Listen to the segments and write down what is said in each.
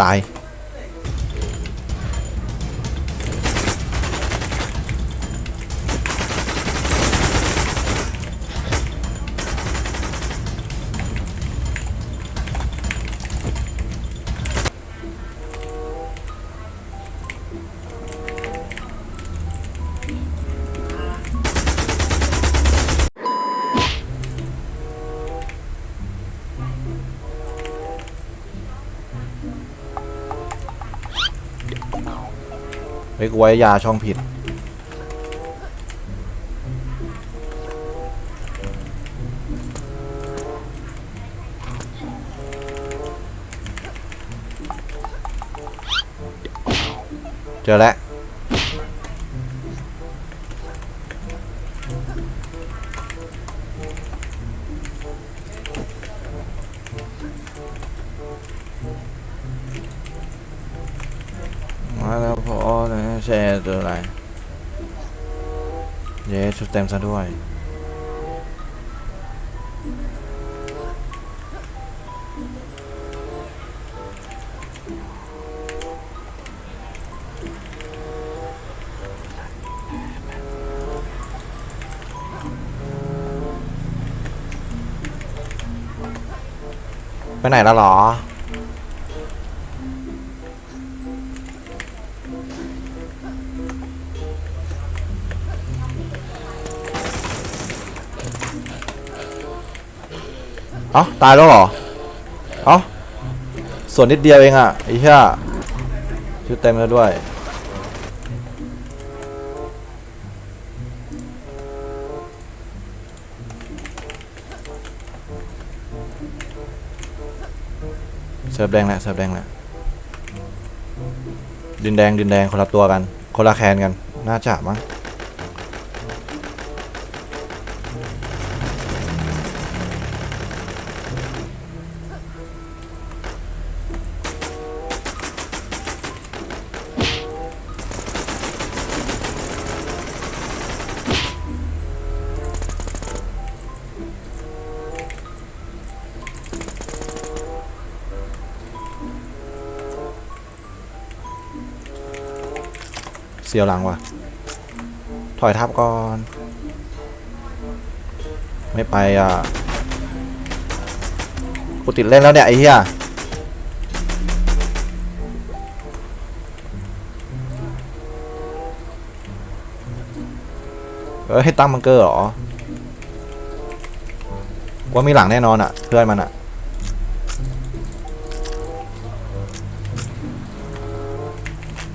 ตาย ฮ้ยกูไว้ยาช่องผิด เจอแล้ว เย้ชุดเต็มซะด้วย ไปไหนแล้วหรอ เอ้าตายแล้วเหรอ เอ้าส่วนนิดเดียวเองอะไอ้เหี้ยชุดเต็มแล้วด้วย เสิร์ฟแดงแหละเสิร์ฟแดงแหละดินแดงดินแดงคนละตัวกัน คนละแคนกัน น่าจะมั้ง เสียวหลังว่ะ ถอยทับก่อน ไม่ไปอะ กูติดเล่นแล้วเนี่ย ไอ้เหี้ยเออให้ตั้งบังเกอร์เหรอ ว่ามีหลังแน่นอนอะ เพื่อนมันอะ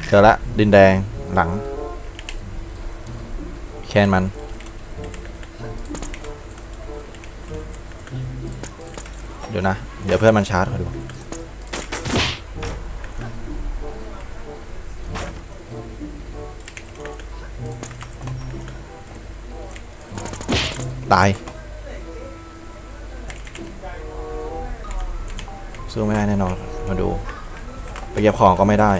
เจอละดินแดง หลัง แคนมัน เดี๋ยวนะ เดี๋ยวเพื่อนมันชาร์จมาดูตายสู้ไม่ได้แน่นอน มาดู ไปเก็บของก็ไม่ได้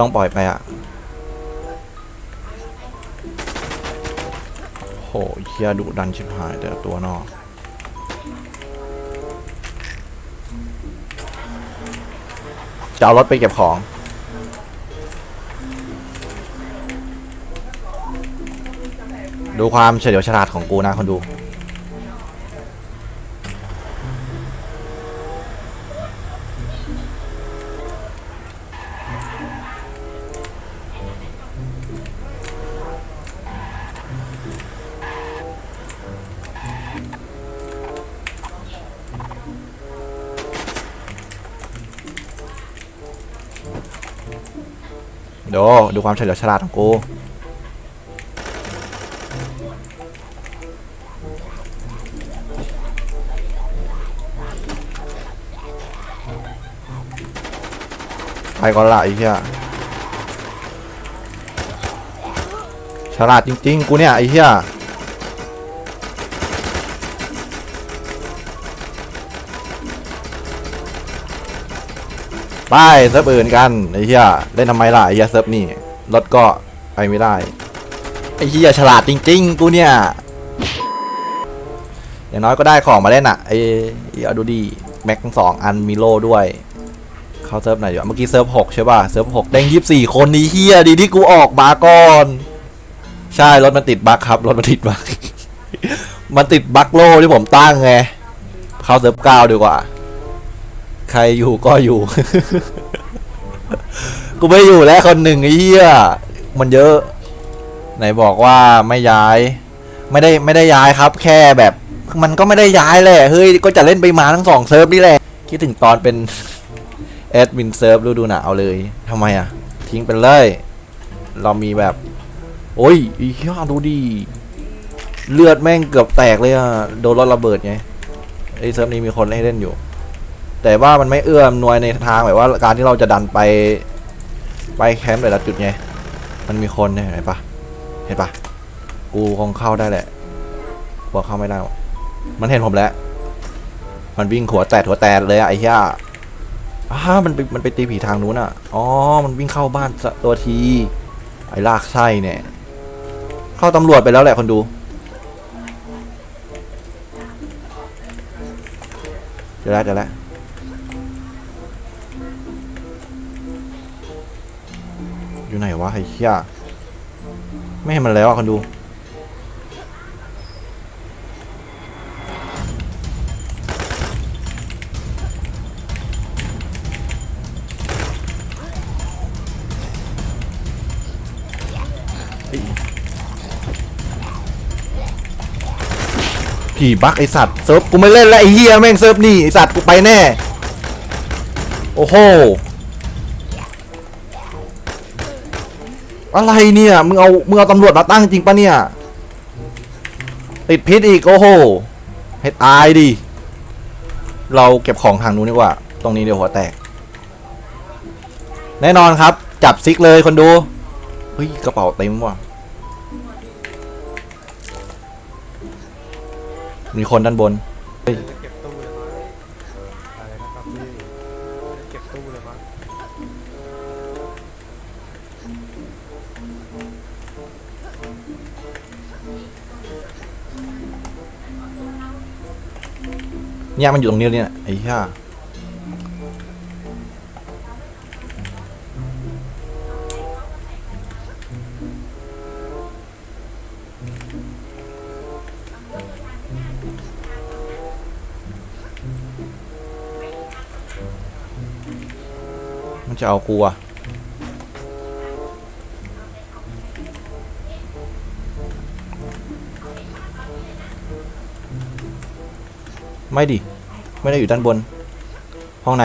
ต้องปล่อยไปอะโหเฮียดุดันชิบหายแต่ตัวนอกจะเอารถไปเก็บของ ดูความเฉลียวฉลาดของกูนะคนดู ดูดูความเฉลียวฉลาดของกูไปก่อนละไอ้เหี้ยฉลาดจริง ๆ กูเนี่ยไอ้เหี้ย ไปเซิร์ฟอื่นกันไอ้เหี้ยเล่นทำไมล่ะไอ้เหี้ยเซิร์ฟนี่รถก็ไปไม่ได้ไอ้เหี้ยฉลาดจริง ๆ กูเนี่ยอย่างน้อยก็ได้ของมาเล่นอะไอ้ไอ้เอาดูดีแม็กสองอันมีโลด้วยเข้าเซิร์ฟไหนอยู่เมื่อกี้เซิร์ฟหกใช่ป่ะเซิร์ฟหกแดงยี่สี่คนนี้เฮียดีที่กูออกมาก่อน ใช่รถมันติดบั๊กครับรถมันติดบั๊กมันติดบั๊กโล่ที่ผมตั้งไงเข้าเซิร์ฟเก้าดีกว่า ใครอยู่ก็อยู่ กูไม่อยู่แล้วคนหนึ่งไอ้เหี้ยมันเยอะ ไหนบอกว่าไม่ย้าย ไม่ได้ไม่ได้ย้ายครับ แค่แบบมันก็ไม่ได้ย้ายแหละเฮ้ยก็จะเล่นไปมาทั้งสองเซิร์ฟนี่แหละคิดถึงตอนเป็นแอดมินเซิร์ฟฤดูหนาวเลยทำไมอะ ทิ้งไปเลย เรามีแบบ โอ้ยอีเหี้ยดูดิเลือดแม่งเกือบแตกเลยอะ โดนรถระเบิดไงไอเซิร์ฟนี้มีคนให้เล่นอยู่ แต่ว่ามันไม่เอื้ออำนวยในทางแบบว่าการที่เราจะดันไปไปแคมป์แต่ละจุดไง มันมีคนเนี่ยเห็นปะเห็นปะกูคงเข้าได้แหละบอกเข้าไม่ได้ มันเห็นผมแล้ว มันวิ่งหัวแตกหัวแตกเลยอะไอ้เหี้ยอ้ามันไปมันไปตีผีทางนู้นอะอ๋อ มันวิ่งเข้าบ้านตัวที ไอ้ลากไส้เนี่ย เข้าตำรวจไปแล้วแหละคนดูเดี๋ยวแล้วเดี๋ยวแล้ว อยู่ไหนวะไอ้เหี้ยไม่เห็นมันแล้วอะคนดู ผีบักไอสัตว์เซิร์ฟกูไม่เล่นแล้วไอเฮียแม่งเซิร์ฟนี่ไอสัตว์กูไปแน่ โอ้โห อะไรเนี่ยมึงเอามึงเอาตำรวจมาตั้งจริงปะเนี่ย ติดพิษอีกโอ้โหให้ตายดิเราเก็บของทางนู้นดีกว่า ตรงนี้เดี๋ยวหัวแตก แน่นอนครับ จับซิกเลยคนดู เฮ้ย กระเป๋าเต็มว่ะ มีคนด้านบนเก็บตู้เลยมั้งอะไรนะครับพี่เก็บตู้เลยมั้ง เนี่ยมันอยู่ตรงนี้เนี่ยไอ้ห่ามันจะเอากูอะ ไม่ดิ ไม่ได้อยู่ด้านบน ห้องใน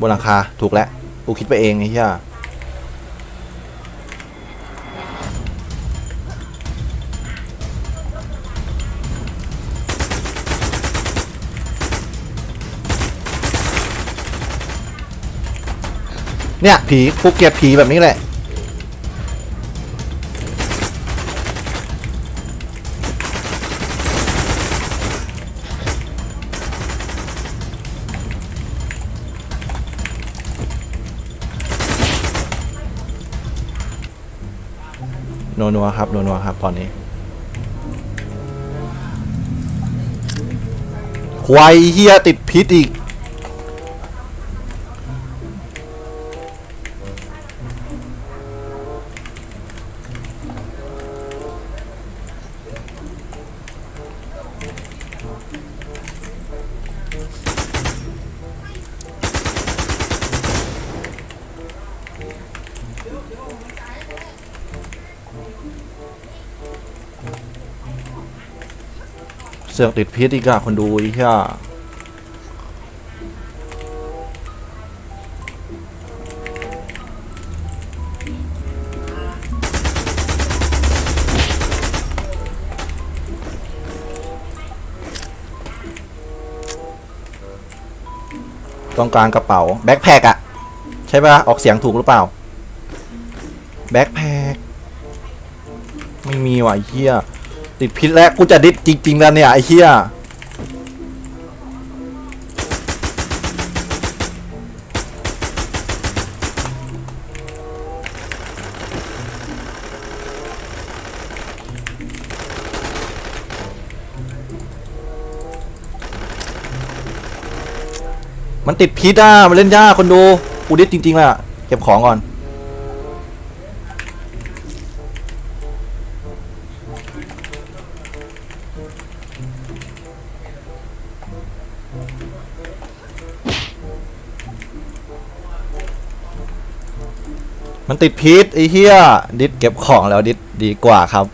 บนหลังคา ถูกแล้ว กูคิดไปเองไอ้เหี้ยเนี่ยผีกูเกลียดผีแบบนี้แหละ นัวนัวครับนัวนัวครับ ตอนนี้ควายเฮียติดพิษอีก สือกติดพิษอีกอะคนดูไอ้เหี้ยต้องการกระเป๋าแบ็คแพคอะใช่ปะออกเสียงถูกหรือเปล่าแบ็คแพคไม่มีว่ะไอ้เหี้ย ติดพิษแล้วกูจะดิดจริงๆแล้วเนี่ยไอ้เหี้ยมันติดพิษอะ มันเล่นยากคนดู กูดิดจริงๆแหละเก็บของก่อน มันติดพิษไอ้เหี้ยดิสเก็บของแล้วดิสดีกว่าครับ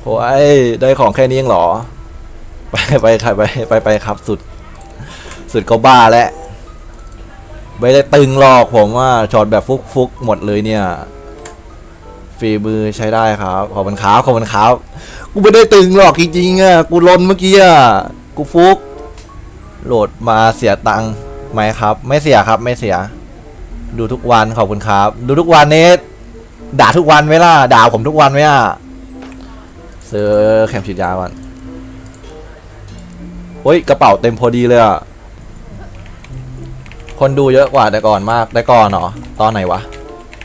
โอ้ยได้ของแค่นี้เองหรอไปไปไปไปไปไปครับสุด สุดก็บ้าแล้วไม่ได้ตึงหรอกผมว่าช็อตแบบฟุกฟุกหมดเลยเนี่ยฝีมือใช้ได้ครับขอบคุณครับขอบคุณครับกูไม่ได้ตึงหรอกจริงๆอะกูลนเมื่อกี้อะกูฟุก โหลดมาเสียตังค์ไหมครับ ไม่เสียครับไม่เสีย ดูทุกวันขอบคุณครับ ดูทุกวันเนทด่าทุกวันไหมล่ะด่าผมทุกวันไหมอะซื้อเข็มฉีดยาก่อนเฮ้ยกระเป๋าเต็มพอดีเลยอะคนดูเยอะกว่าแต่ก่อนมากแต่ก่อนเหรอตอนไหนวะ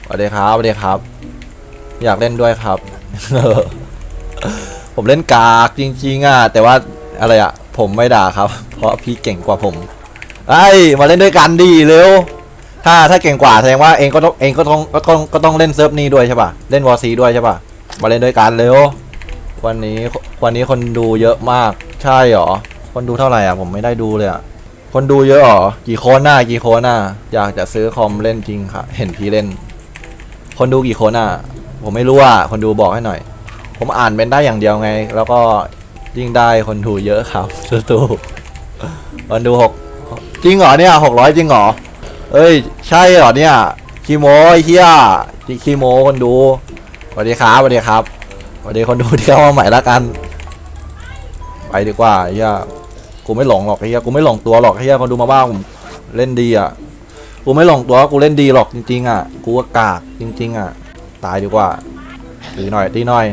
สวัสดีครับสวัสดีครับ อยากเล่นด้วยครับ ผมเล่นกากจริง ๆ อะ แต่ว่าอะไรอะ ผมไม่ด่าครับ เพราะพี่เก่งกว่าผมไอ้มาเล่นด้วยกันดีเร็ว ถ้าถ้าเก่งกว่าแสดงว่าเองก็ต้องเองก็ต้องก็ต้องก็ต้องเล่นเซิร์ฟนี้ด้วยใช่ป่ะ เล่นวอซีด้วยใช่ป่ะ มาเล่นด้วยกันเร็ว วันนี้วันนี้คนดูเยอะมาก ใช่หรอ คนดูเท่าไหร่อะผมไม่ได้ดูเลยอะ คนดูเยอะหรอ กี่คนหน่ะกี่คนหน่ะอยากจะซื้อคอมเล่นจริงค่ะ เห็นพี่เล่น คนดูกี่คนอะผมไม่รู้อะ คนดูบอกให้หน่อย ผมอ่านเป็นได้อย่างเดียวไง แล้วก็ยิ่งได้คนดูเยอะครับสู้ๆคนดูหกจริงเหรอเนี่ยหกร้อยจริงเหรอ เอ้ย ใช่เหรอเนี่ยคีโมไอ้เฮียคีโมคนดูสวัสดีครับสวัสดีครับสวัสดีคนดูที่เข้ามาใหม่ละกัน ไปดีกว่าไอ้เฮียกูไม่หลงหรอกไอ้เฮียกูไม่หลงตัวหรอกไอ้เฮียคนดูมาบ้างผมเล่นดีอะกูไม่หลงตัวกูเล่นดีหรอกจริงๆอะกูก็กากจริง ๆ อะ ตายดีกว่าตีหน่อยตีหน่อย